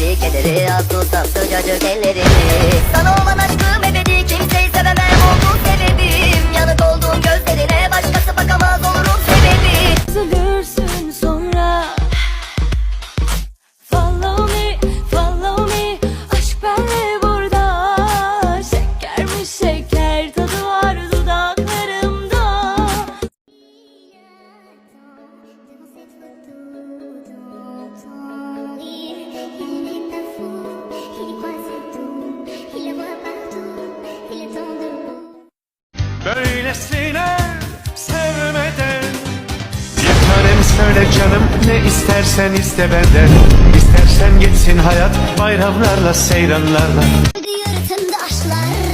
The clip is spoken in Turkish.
verdi kederi Az tutsam sıcacık ellerini Sana Böylesine sevmeden. Bir tanem söyle canım ne istersen iste benden. İstersen gitsin hayat bayramlarla seyranlarla. Yürütün aşklar